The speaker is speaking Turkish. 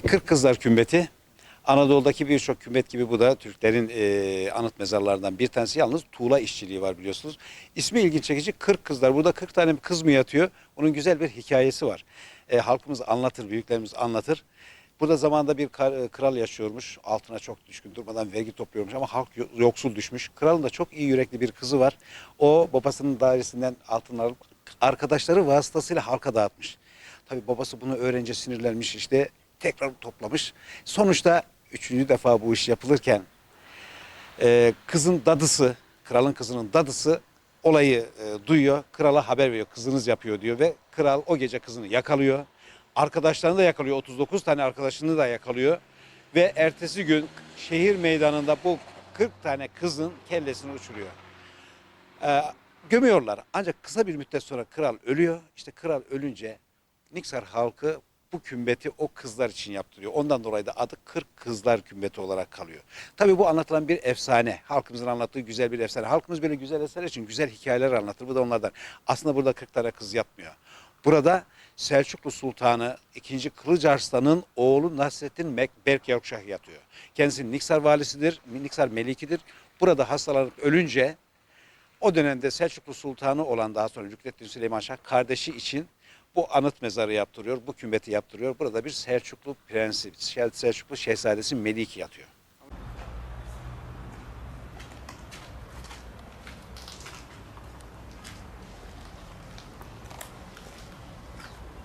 40 Kızlar Kümbeti. Anadolu'daki birçok kümbet gibi bu da Türklerin e, anıt mezarlarından bir tanesi. Yalnız tuğla işçiliği var biliyorsunuz. İsmi ilginç çekici 40 kızlar. Burada 40 tane kız mı yatıyor? Onun güzel bir hikayesi var. E, halkımız anlatır, büyüklerimiz anlatır. Burada zamanında bir kar- kral yaşıyormuş. Altına çok düşkün durmadan vergi topluyormuş ama halk yo- yoksul düşmüş. Kralın da çok iyi yürekli bir kızı var. O babasının dairesinden altınlar alıp arkadaşları vasıtasıyla halka dağıtmış. Tabii babası bunu öğrenince sinirlenmiş işte tekrar toplamış. Sonuçta üçüncü defa bu iş yapılırken e, kızın dadısı, kralın kızının dadısı olayı e, duyuyor. Krala haber veriyor. Kızınız yapıyor diyor ve kral o gece kızını yakalıyor. Arkadaşlarını da yakalıyor. 39 tane arkadaşını da yakalıyor. Ve ertesi gün şehir meydanında bu 40 tane kızın kellesini uçuruyor. Ee, gömüyorlar. Ancak kısa bir müddet sonra kral ölüyor. İşte kral ölünce Niksar halkı bu kümbeti o kızlar için yaptırıyor. Ondan dolayı da adı 40 Kızlar Kümbeti olarak kalıyor. Tabii bu anlatılan bir efsane. Halkımızın anlattığı güzel bir efsane. Halkımız böyle güzel eserler için güzel hikayeler anlatır. Bu da onlardan. Aslında burada 40 tane kız yatmıyor. Burada Selçuklu Sultanı 2. Kılıç Arslan'ın oğlu Nasrettin Berk Yavukşah yatıyor. Kendisi Niksar valisidir, Niksar melikidir. Burada hastalanıp ölünce o dönemde Selçuklu Sultanı olan daha sonra Rükneddin Süleyman Şah kardeşi için bu anıt mezarı yaptırıyor, bu kümbeti yaptırıyor. Burada bir Selçuklu prensi, Selçuklu şehzadesi Meliki yatıyor.